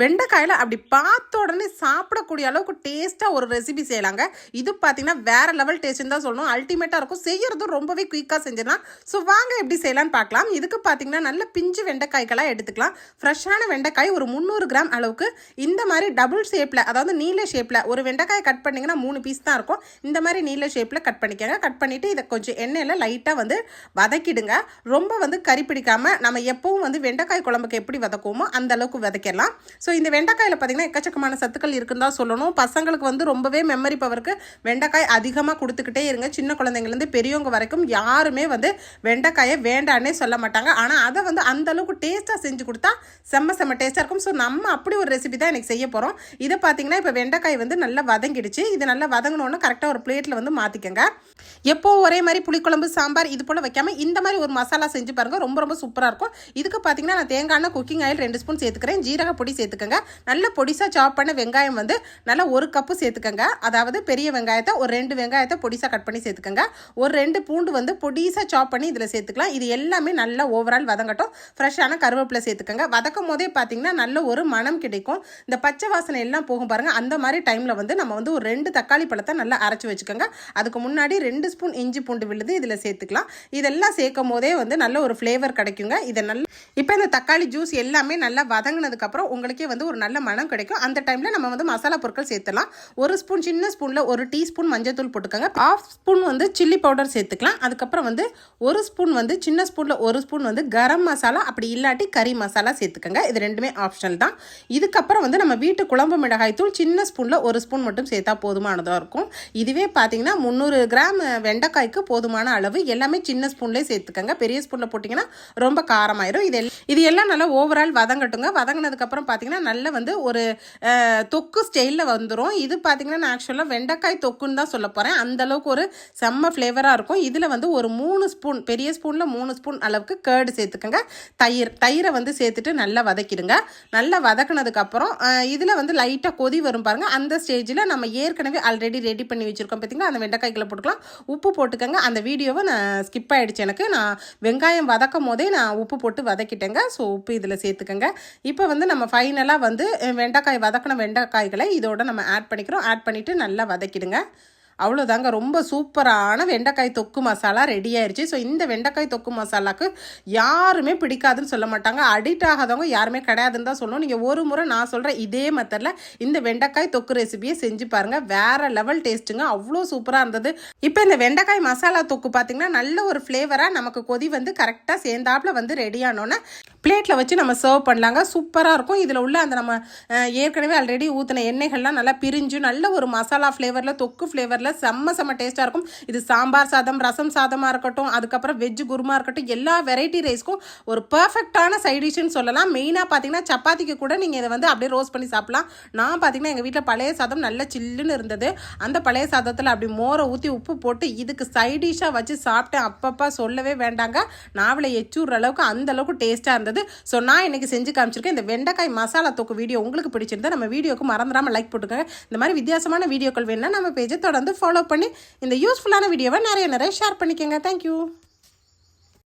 வெண்டைக்காயில் அப்படி பார்த்த உடனே சாப்பிடக்கூடிய அளவுக்கு டேஸ்ட்டாக ஒரு ரெசிபி செய்யலாங்க. இது பார்த்தீங்கன்னா வேற லெவல் டேஸ்ட்னு தான் சொல்லணும். அல்டிமேட்டாக இருக்கும். செய்யறதும் ரொம்பவே குயிக்காக செஞ்சிடலாம். ஸோ வாங்க எப்படி செய்யலாம்னு பார்க்கலாம். இதுக்கு பார்த்தீங்கன்னா நல்ல பிஞ்சு வெண்டைக்காய்களாக எடுத்துக்கலாம். ஃப்ரெஷ்ஷான வெண்டைக்காய் ஒரு முந்நூறு கிராம் அளவுக்கு இந்த மாதிரி டபுள் ஷேப்பில் அதாவது நீல ஷேப்பில் ஒரு வெண்டைக்காய் கட் பண்ணிங்கன்னா மூணு பீஸ் தான் இருக்கும். இந்த மாதிரி நீல ஷேப்பில் கட் பண்ணிக்கோங்க. கட் பண்ணிவிட்டு இதை கொஞ்சம் எண்ணெயில் லைட்டாக வந்து வதக்கிடுங்க. ரொம்ப வந்து கறி பிடிக்காமல் நம்ம எப்பவும் வந்து வெண்டைக்காய் குழம்புக்கு எப்படி வதக்குவோமோ அந்த அளவுக்கு வதக்கிடலாம். ஸோ இந்த வெண்டைக்காயில் பார்த்தீங்கன்னா எக்கச்சக்கமான சத்துக்கள் இருக்குன்னு தான் சொல்லணும். பசங்களுக்கு வந்து ரொம்பவே மெமரி பவருக்கு வெண்டைக்காய் அதிகமாக கொடுத்துக்கிட்டே இருங்க. சின்ன குழந்தைங்கலேருந்து பெரியவங்க வரைக்கும் யாருமே வந்து வெண்டைக்காயை வேண்டான்னே சொல்ல மாட்டாங்க. ஆனால் அதை வந்து அந்த அளவுக்கு டேஸ்ட்டாக செஞ்சு கொடுத்தா செம்ம செம்ம டேஸ்ட்டாக இருக்கும். ஸோ நம்ம அப்படி ஒரு ரெசிபி தான் எனக்கு செய்ய போகிறோம் இதை பார்த்தீங்கன்னா இப்போ வெண்டைக்காய் வந்து நல்லா வதங்கிடுச்சு. இது நல்லா வதங்கினோன்னு கரெக்டாக ஒரு பிளேட்டில் வந்து மாற்றிக்கங்க எப்போ ஒரே மாதிரி புளிக்குழம்பு சாம்பார் இது போல் வைக்காம இந்த மாதிரி ஒரு மசாலா செஞ்சு பாருங்கள் ரொம்ப ரொம்ப சூப்பராக இருக்கும். இதுக்கு பார்த்தீங்கன்னா நான் தேங்காய் குக்கிங் ஆயில் ரெண்டு ஸ்பூன் சேர்த்துக்கிறேன். ஜீரக பொடி சேர்த்துக்கோங்க. நல்ல பொடிசாக சாப் பண்ண வெங்காயம் வந்து நல்லா ஒரு கப்பு சேர்த்துக்கோங்க. அதாவது பெரிய வெங்காயத்தை ஒரு ரெண்டு வெங்காயத்தை பொடிசாக கட் பண்ணி சேர்த்துக்கோங்க. ஒரு ரெண்டு பூண்டு வந்து பொடிசாக சாப் பண்ணி இதில் சேர்த்துக்கலாம். இது எல்லாமே நல்லா ஓவரால் வதங்கட்டும். ஃப்ரெஷ்ஷான கருவேப்பிலை சேர்த்துக்கங்க. வதக்கும் போதே பார்த்தீங்கன்னா நல்ல ஒரு மனம் கிடைக்கும். இந்த பச்சை வாசனை எல்லாம் போகும் பாருங்கள் அந்த மாதிரி டைமில் வந்து நம்ம வந்து ஒரு ரெண்டு தக்காளி பழத்தை நல்லா அரைச்சி வச்சுக்கோங்க. அதுக்கு முன்னாடி ரெண்டு ஸ்பூன் இஞ்சி பூண்டு விழுது இதில் சேர்த்துக்கலாம். இதெல்லாம் சேர்க்கும் போதே வந்து நல்ல ஒரு ஃப்ளேவர் கிடைக்குங்க. இதை நல்ல இப்போ இந்த தக்காளி ஜூஸ் எல்லாமே நல்லா வதங்கினதுக்கப்புறம் உங்களுக்கே வந்து ஒரு நல்ல மனம் கிடைக்கும். அந்த டைமில் நம்ம வந்து மசாலா பொருட்கள் சேர்த்துலாம் ஒரு ஸ்பூன் சின்ன ஸ்பூனில் ஒரு டீஸ்பூன் மஞ்சத்தூள் போட்டுக்கோங்க. ஆஃப் ஸ்பூன் வந்து சில்லி பவுடர் சேர்த்துக்கலாம். அதுக்கப்புறம் வந்து ஒரு ஸ்பூன் வந்து சின்ன ஸ்பூனில் ஒரு ஸ்பூன் வந்து கரம் மசாலா அப்படி இல்லாட்டி கறி மசாலா சேர்த்துக்கோங்க. இது ரெண்டுமே ஆப்ஷனல் தான். இதுக்கப்புறம் வந்து நம்ம வீட்டு குழம்பு மிளகாய் தூள் சின்ன ஸ்பூனில் ஒரு ஸ்பூன் மட்டும் சேர்த்தா போதுமானதாக இருக்கும். இதுவே பார்த்தீங்கன்னா முந்நூறு கிராம் வெண்டைக்காய்க்கு போதுமான அளவு. எல்லாமே சின்ன ஸ்பூன்லேயே சேர்த்துக்கோங்க. பெரிய ஸ்பூனில் போட்டிங்கன்னா ரொம்ப காரமாயிரும். இது இது எல்லாம் நல்லா ஓவரால் வதங்கட்டுங்க. வதங்கினதுக்கப்புறம் பார்த்தீங்கன்னா நல்ல வந்து ஒரு தொக்கு ஸ்டைலில் வந்துடும் இது பார்த்தீங்கன்னா நான் ஆக்சுவலாக வெண்டைக்காய் தொக்குன்னு தான் சொல்ல போகிறேன் அந்தளவுக்கு ஒரு செம்ம ஃப்ளேவராக இருக்கும். இதில் வந்து ஒரு மூணு ஸ்பூன் பெரிய ஸ்பூனில் மூணு ஸ்பூன் அளவுக்கு கேர்டு சேர்த்துக்கோங்க. தயிர் தயிரை வந்து சேர்த்துட்டு நல்லா வதக்கிடுங்க. நல்லா வதக்கினதுக்கப்புறம் இதில் வந்து லைட்டாக கொதி வரும் பாருங்கள் அந்த ஸ்டேஜில் நம்ம ஏற்கனவே ஆல்ரெடி ரெடி பண்ணி வச்சுருக்கோம் பார்த்தீங்களா அந்த வெண்டைக்காய்க்குள்ள போட்டுக்கலாம். உப்பு போட்டுக்கோங்க. அந்த வீடியோவை நான் ஸ்கிப் ஆகிடுச்சு எனக்கு. நான் வெங்காயம் வதக்கும் போதே நான் உப்பு போட்டு வதக்கிட்டேங்க. ஸோ உப்பு இதில் சேர்த்துக்கோங்க. இப்போ வந்து நம்ம ஃபைனலாக வந்து வெண்டைக்காய் வதக்கின வெண்டைக்காய்களை இதோட நம்ம ஆட் பண்ணிக்கிறோம். ஆட் பண்ணிவிட்டு நல்லா வதக்கிடுங்க. அவ்வளோதாங்க. ரொம்ப சூப்பரான வெண்டைக்காய் தொக்கு மசாலா ரெடி ஆயிடுச்சு ஸோ இந்த வெண்டைக்காய் தொக்கு மசாலாக்கு யாருமே பிடிக்காதுன்னு சொல்ல மாட்டாங்க. அடிக்ட் ஆகாதவங்க யாருமே கிடையாதுன்னு தான் சொல்லணும். நீங்கள் ஒரு முறை நான் சொல்கிற இதே மெத்தடில் இந்த வெண்டைக்காய் தொக்கு ரெசிபியை செஞ்சு பாருங்கள் வேறு லெவல் டேஸ்ட்டுங்க அவ்வளோ சூப்பராக இருந்தது. இப்போ இந்த வெண்டைக்காய் மசாலா தொக்கு பார்த்தீங்கன்னா நல்ல ஒரு ஃப்ளேவராக நமக்கு கொதி வந்து கரெக்டாக சேர்ந்தாப்புல வந்து ரெடி ஆனோன்னே பிளேட்டில் வச்சு நம்ம சர்வ் பண்ணலாங்க. சூப்பராக இருக்கும். இதில் உள்ள அந்த நம்ம ஏற்கனவே ஆல்ரெடி ஊற்றின எண்ணெய்கள்லாம் நல்லா பிரிஞ்சு நல்ல ஒரு மசாலா ஃப்ளேவரில் தொக்கு ஃப்ளேவரில் செம்ம செம்ம டேஸ்ட்டாக இருக்கும். இது சாம்பார் சாதம் ரசம் சாதமாக இருக்கட்டும் அதுக்கப்புறம் வெஜ்ஜு குருமா இருக்கட்டும் எல்லா வெரைட்டி ரைஸ்க்கும் ஒரு பர்ஃபெக்டான சைடிஷ்னு சொல்லலாம். மெயினாக பார்த்தீங்கன்னா சப்பாத்திக்கு கூட நீங்கள் இதை வந்து அப்படியே ரோஸ்ட் பண்ணி சாப்பிட்லாம். நான் பார்த்தீங்கன்னா எங்கள் வீட்டில் பழைய சாதம் நல்ல சில்லுன்னு இருந்தது. அந்த பழைய சாதத்தில் அப்படி மோரை ஊற்றி உப்பு போட்டு இதுக்கு சைடிஷாக வச்சு சாப்பிட்டேன். அப்பப்போ சொல்லவே வேண்டாங்க. நாவலை எச்சூடுற அளவுக்கு அந்த அளவுக்கு டேஸ்ட்டாக இருந்தது. ஸோ நான் இன்னைக்கு செஞ்சு காமிச்சிருக்கேன். இந்த வெண்டைக்காய் மசாலா தொக்கு வீடியோ உங்களுக்கு பிடிச்சிருந்தா நம்ம வீடியோக்கு மறந்துடாமல் லைக் போட்டுக்கோங்க. இந்த மாதிரி வித்தியாசமான வீடியோக்கள் வேணும்னா நம்ம பேஜை தொடர்ந்து ஃபாலோ பண்ணி இந்த யூஸ்ஃபுல்லான வீடியோவை நிறைய நிறைய ஷேர் பண்ணிக்கோங்க. தேங்க்யூ